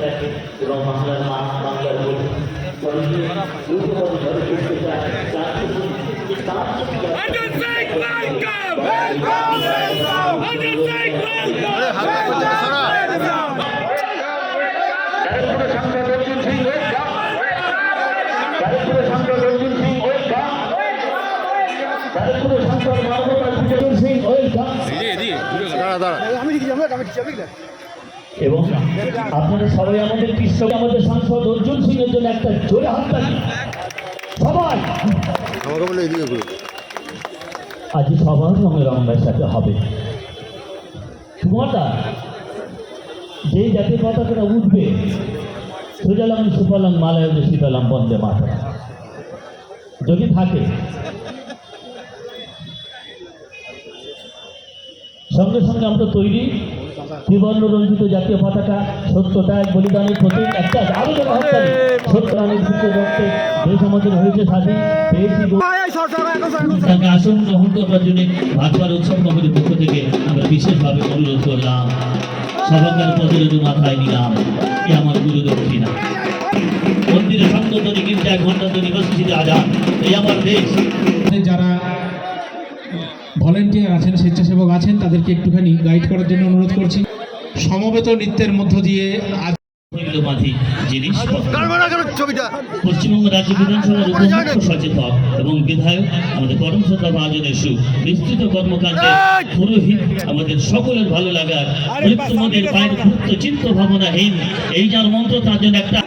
থাকে এবং মামলার মামলার বলি দাঁড়া দাঁড়া আমি এবং আপনারা সবাই আমাদের বিশ্ব আমাদের সাংসদ অর্জুন সিং এর জন্য একটা জোরে হাত সবাই! আজ সবার রঙের রঙের সাথে হবে। সুমতা যে জাতীয় পতাকাটা উঠবে সুজলাম সুফলাম মালায় শীতলাম বন্দে মাতা যদি থাকে সঙ্গে সঙ্গে আমরা তৈরি ত্রিবর্ণ রঞ্জিত জাতীয় পতাকা সত্যতা এক বলিদানের প্রতীক একটা তালি। সত্য অনেক রক্তে দেশ আমাদের হয়েছে স্বাধীন পেয়েছি তাকে আসন গ্রহণ করবার জন্য ভাটপাড়া উৎসব কমিটির পক্ষ থেকে আমরা বিশেষভাবে অনুরোধ করলাম। সভাকার প্রতিরোধ মাথায় নিলাম এ আমার গুরু দক্ষিণা। মন্দিরে সঙ্গতনী কিন্তু এক ঘণ্টা তৈরি মসজিদে আজান এই আমার দেশ। যারা ভলেন্টিয়ার আছেন স্বেচ্ছাসেবক আছেন তাদেরকে একটুখানি গাইড করার জন্য অনুরোধ করছি। সমবেত নৃত্যের মধ্য দিয়ে আজ জিনিস পশ্চিমবঙ্গ রাজ্য বিধানসভার উপমুখ্য সচেতক এবং বিধায়ক আমাদের কর্মসত্তা মহাজনের সু বিস্তৃত কর্মকাণ্ডে পুরোহিত আমাদের সকলের ভালো লাগার চিত্ত ভাবনাহীন। এই যার মন্ত্র তার জন্য একটা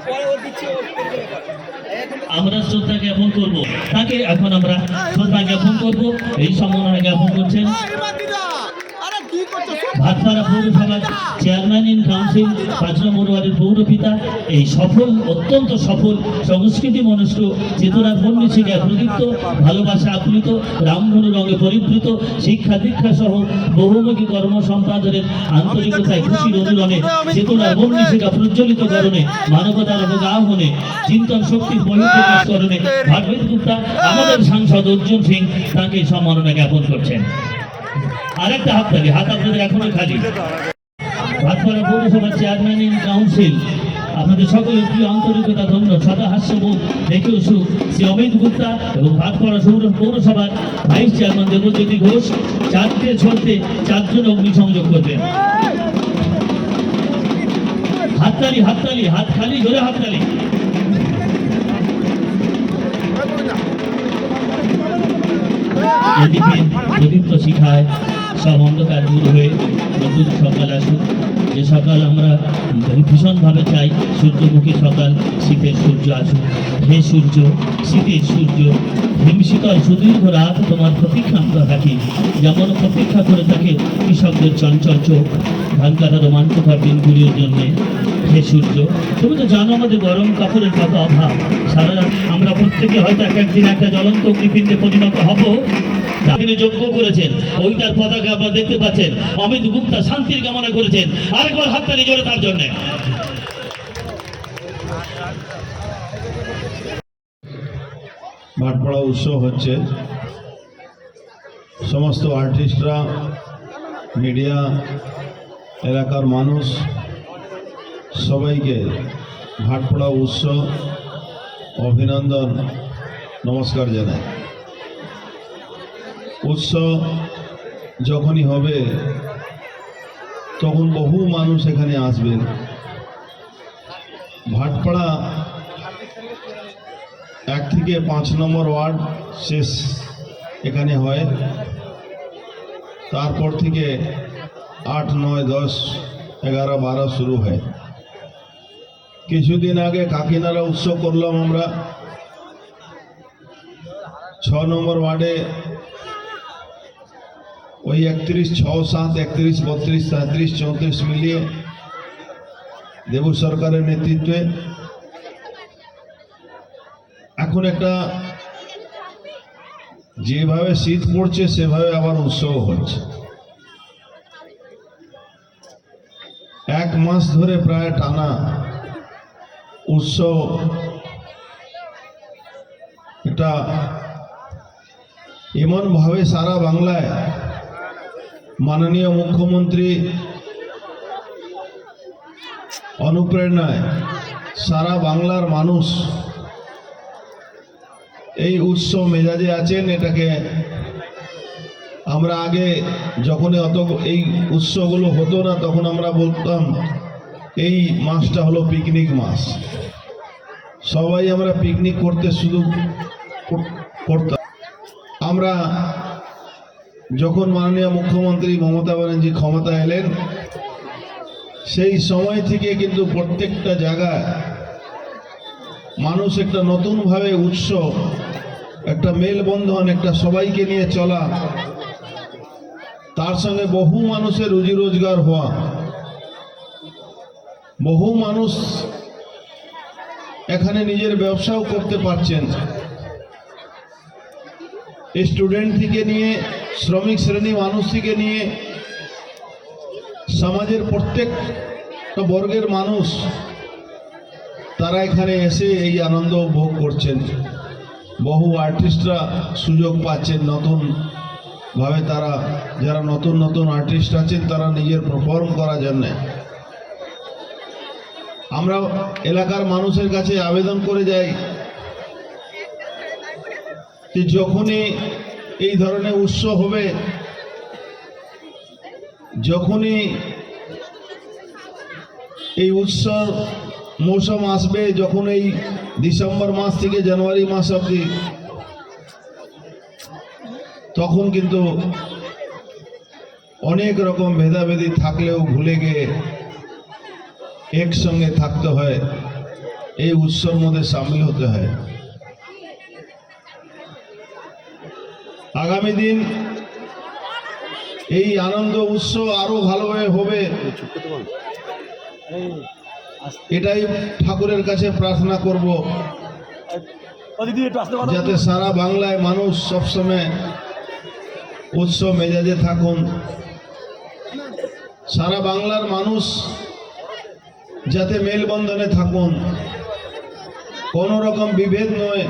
আমরা শ্রদ্ধা জ্ঞাপন করব। তাকে এখন আমরা শ্রদ্ধা জ্ঞাপন করব। এই সম্মাননা জ্ঞাপন করছেন। ভাটপাড়া পৌরসভার চেয়ারম্যান ইন কাউন্সিল পাঁচ নম্বর ওয়ার্ডের পৌরপিতা, এই সফল, অত্যন্ত সফল, সংস্কৃতি মনস্ক চেতনার বন্যশিকায় প্রদীপ্ত, ভালোবাসা আপ্লুত, রামধনু রঙে পরিবৃত, শিক্ষা দীক্ষা সহ বহুমুখী কর্ম সম্পাদনের আন্তরিকতায় খুশির অনুরণে চেতনার বন্যশিকা প্রজ্বলিত করণে, মানবতার অবগাহনে চিন্তন শক্তির বহিঃপ্রকাশ করণে গুপ্তা, আমাদের সাংসদ অর্জুন সিং তাকে সম্মাননা জ্ঞাপন করছেন। আরেকটা হাত থাকে হাত আপনাদের এখনও খালি। ভাটপাড়া পৌরসভার চেয়ারম্যান ইন কাউন্সিল আপনাদের সকলের প্রিয় আন্তরিকতা ধন্য সদা হাস্যবোধ দেখেও সুখ। শ্রী অমিত গুপ্তা এবং ভাটপাড়া সৌর পৌরসভার ভাইস চেয়ারম্যান দেবজ্যোতি ঘোষ, চারটে ছড়তে চারজন অগ্নিসংযোগ করবেন হাততালি হাততালি, হাত খালি, জোরে হাততালি। এদিকে প্রদীপ্ত শিখায় সব অন্ধকার দূর হয়ে নতুন সকাল আসুক। যে সকাল আমরা ভীষণভাবে চাই, সূর্যমুখী সকাল, শীতের সূর্য আসুক। হে সূর্য, শীতের সূর্য, হিমশীতল সুদীর্ঘ রাত তোমার প্রতীক্ষা আমরা থাকি যেমন প্রতীক্ষা করে থাকে কৃষকদের চঞ্চল চোখ। ধান কাটা রোমাঞ্চকর দিনগুলির জন্যে। হে সূর্য, তুমি তো জানো আমাদের গরম কাপড়ের কত অভাব। সারা আমরা প্রত্যেকে হয়তো এক একদিন একটা জ্বলন্ত অগ্নিপিণ্ডে পরিণত হব। তিনি যোগ্য করেছেন, ওইটার পতাকা আপনারা দেখতে পাচ্ছেন। অমিত গুপ্তা শান্তির কামনা করেছেন, আরেকবার হাততালি জোরে তার জন্য। ভাটপাড়া উৎসব হচ্ছে। সমস্ত আর্টিস্টরা মিডিয়া এলাকার মানুষ সবাইকে ভাটপাড়া উৎসব অভিনন্দন, নমস্কার জানাই। উৎসব যখনই হবে, তখন বহু মানুষ এখানে আসবেন ভাটপাড়া এক থেকে পাঁচ নম্বর ওয়ার্ড শেষ এখানে হয়। তারপর থেকে আট, নয়, দশ, এগারো, বারো শুরু হয়। কিছুদিন আগে কাকিনাড়া উৎসব করলাম আমরা। ছ নম্বর ওয়ার্ডে ওই একত্রিশ, ছ, সাত, একত্রিশ, বত্রিশ তেত্রিশ চৌত্রিশ মিলিয়ে দেবু সরকারের নেতৃত্বে এখন একটা যেভাবে শীত পড়ছে, সেভাবে আবার উৎসব হচ্ছে। এক মাস ধরে প্রায় টানা উৎসব। এটা এমনভাবে সারা বাংলায় মাননীয় মুখ্যমন্ত্রী অনুপ্রেরণায় সারা বাংলার মানুষ এই উৎসব মেজাজে আছেন। এটাকে আমরা আগে যখনই অত এই উৎসগুলো হতো না, তখন আমরা বলতাম এই মাসটা হলো পিকনিক মাস। সবাই আমরা পিকনিক করতে শুধু করতাম। আমরা যখন মাননীয় মুখ্যমন্ত্রী মমতা ব্যানার্জি ক্ষমতা এলেন, সেই সময় থেকে কিন্তু প্রত্যেকটা জায়গায় মানুষ একটা নতুনভাবে উৎসব, একটা মেলবন্ধন, একটা সবাইকে নিয়ে চলা, তার সঙ্গে বহু মানুষের রুজি রোজগার হওয়া বহু মানুষ এখানে নিজের ব্যবসাও করতে পারছেন। স্টুডেন্ট থেকে নিয়ে, শ্রমিক শ্রেণি মানুষ থেকে নিয়ে, সমাজের প্রত্যেক বর্গের মানুষ, তারা এখানে এসে এই আনন্দ উপভোগ করছেন। বহু আর্টিস্টরা সুযোগ পাচ্ছেন নতুন ভাবে তারা, যারা নতুন নতুন আর্টিস্ট আছেন, তারা নিজের পারফর্ম করার জন্য। আমরা এলাকার মানুষের কাছে আবেদন করে যাই যে যখনই এই ধরনের উৎস হবে, যখনই এই উৎসব মৌসুম আসবে, যখন এই ডিসেম্বর মাস থেকে জানুয়ারি মাস অবধি, তখন কিন্তু অনেক রকম ভেদাভেদি থাকলেও ভুলে গিয়ে একসঙ্গে থাকতে হয়, এই উৎসব মধ্যে সামিল হতে হয়। আগামী দিন এই আনন্দ উৎসব আরও ভালোভাবে হবে। এটাই ঠাকুরের কাছে প্রার্থনা করব। যাতে সারা বাংলায় মানুষ সবসময় উৎসব মেজাজে থাকুন। সারা বাংলার মানুষ যাতে মেলবন্ধনে থাকুন। কোনো রকম বিভেদ নয়।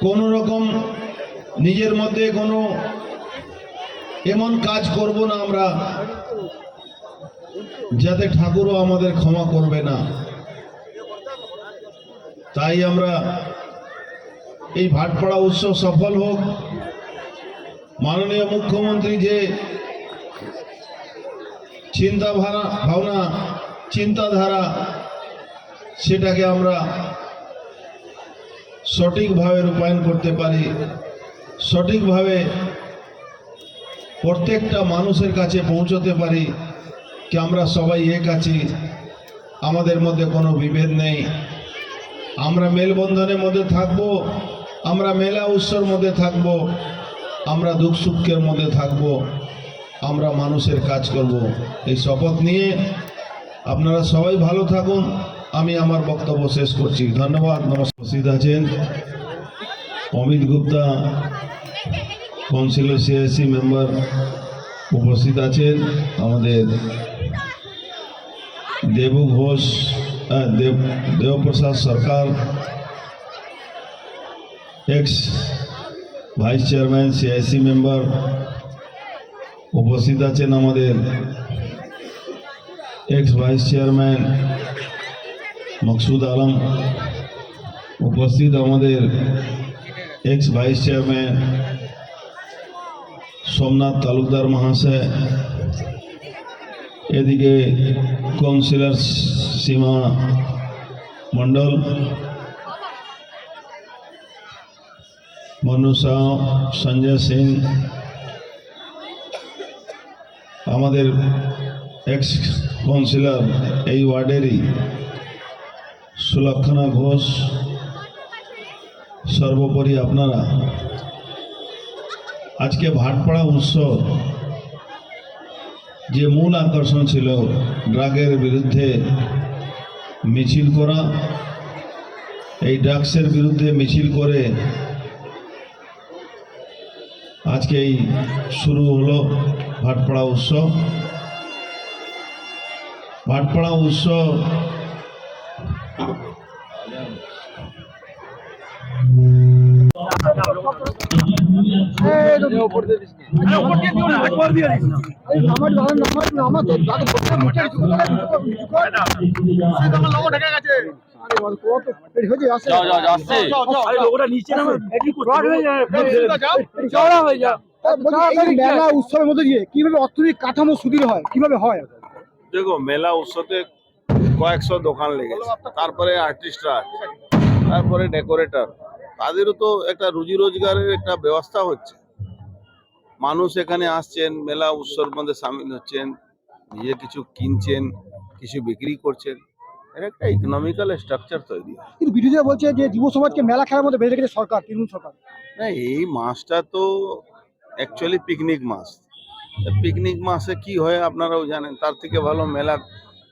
কোনো রকম নিজের মধ্যে কোনো এমন কাজ করব না আমরা, যাতে ঠাকুরও আমাদের ক্ষমা করবে না। তাই আমরা এই ভাটপাড়া উৎসব সফল হোক। মাননীয় মুখ্যমন্ত্রী যে চিন্তা ভাবনা চিন্তাধারা, সেটাকে আমরা সঠিকভাবে রূপায়ণ করতে পারি। সঠিকভাবে প্রত্যেকটা মানুষের কাছে পৌঁছতে পারি কি আমরা সবাই এক আছি, আমাদের মধ্যে কোনো বিভেদ নেই। আমরা মেলবন্ধনের মধ্যে থাকব, আমরা মেলা উৎসর মধ্যে থাকব, আমরা দুঃখ সুখের মধ্যে থাকব, আমরা মানুষের কাজ করব। এই শপথ নিয়ে আপনারা সবাই ভালো থাকুন। আমি আমার বক্তব্য শেষ করছি। ধন্যবাদ। নমস্কার। আছেন Amit Gupta, councillor CIC member উপস্থিত আছেন। আমাদের Debu Ghosh Deb, Debprasad Sarkar ex vice chairman CIC member উপস্থিত আছেন আমাদের ex vice chairman Maksud Alam উপস্থিত আমাদের ex vice chairman Somnath Talukdar মহাশয় এদিকে কাউন্সিলর সীমা মণ্ডল মনু সাউ সঞ্জয় সিং আমাদের এক্স কাউন্সিলর এই ওয়ার্ডেরই সুলক্ষণা ঘোষ। সর্বোপরি আপনারা। আজকে ভাটপাড়া উৎসব। যে মূল আকর্ষণ ছিল ড্রাগের বিরুদ্ধে মিছিল করা, এই ড্রাগসের বিরুদ্ধে মিছিল করে আজকে এই শুরু হলো ভাটপাড়া উৎসব। ভাটপাড়া উৎসব মেলা উৎসবের মধ্যে দিয়ে কীভাবে অর্থনৈতিক কাঠামো সুদৃঢ় হয় কীভাবে হয় দেখো মেলা উৎসবে কয়েকশো দোকান লেগেছে। তারপরে আর্টিস্টরা তারপরে ডেকোরেটর তাদেরও তো একটা রুজি রোজগারের একটা ব্যবস্থা হচ্ছে। মানুষ এখানে আসছেন মেলা উৎসবের মধ্যে সামিল হচ্ছেন নিজে কিছু কিনছেন কিছু বিক্রি করছেন। একটা ইকোনমিক্যাল স্ট্রাকচার তৈরি কিন্তু বিরোধীরা বলছে যে যুব সমাজকে মেলা খেলার মধ্যে বেঁধে রেখেছে সরকার তৃণমূল সরকার। না এই মাসটা তো অ্যাকচুয়ালি পিকনিক মাস। পিকনিক মাসে কি হয় আপনারাও জানেন তার থেকে ভালো মেলা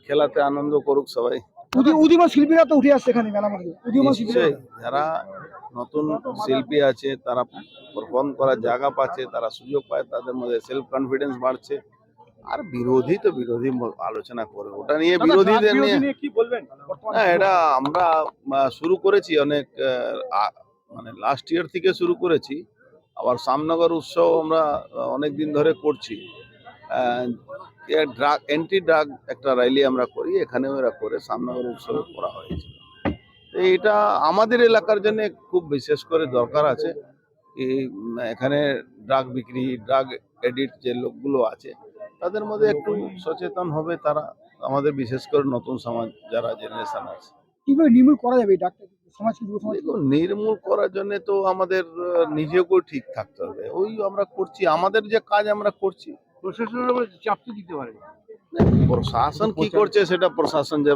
খেলাতে আনন্দ করুক সবাই। উদি- উদীয়মান শিল্পীরা তো উঠে আসছে এখানে উদীয়মান শিল্পীরা? যারা নতুন শিল্পী আছে তারা পারফর্ম করার জায়গা পাচ্ছে তারা সুযোগ পায় তাদের মধ্যে সেলফ কনফিডেন্স বাড়ছে। আর বিরোধী তো বিরোধী আলোচনা করে ওটা নিয়ে বিরোধীদের নিয়ে কি বলবেন? না এটা আমরা শুরু করেছি অনেক মানে লাস্ট ইয়ার থেকে শুরু করেছি। আবার সামনগর উৎসব আমরা অনেক দিন ধরে করছি। ড্রাগ অ্যান্টি ড্রাগ একটা র্যালি আমরা করি এখানেও এরা করে সামনগর উৎসবে করা হয়েছে। এটা আমাদের এলাকার জন্য খুব বিশেষ করে দরকার আছে। উম, এখানে ড্রাগ বিক্রি ড্রাগ এডিট যে লোকগুলো আছে তাদের মধ্যে একটু সচেতন হবে তারা। আমাদের বিশেষ করে নতুন সমাজ যারা জেনারেশন আছে। কীভাবে নির্মূল করা যাবে এই ডাক্তার যুব নির্মূল করার জন্য তো আমাদের নিজেকেও ঠিক থাকতে হবে। ওই আমরা করছি আমাদের যে কাজ আমরা করছি। প্রশাসনের উপর চাপ তো দিতে পারে। প্রশাসন কি করছে সেটা প্রশাসন যে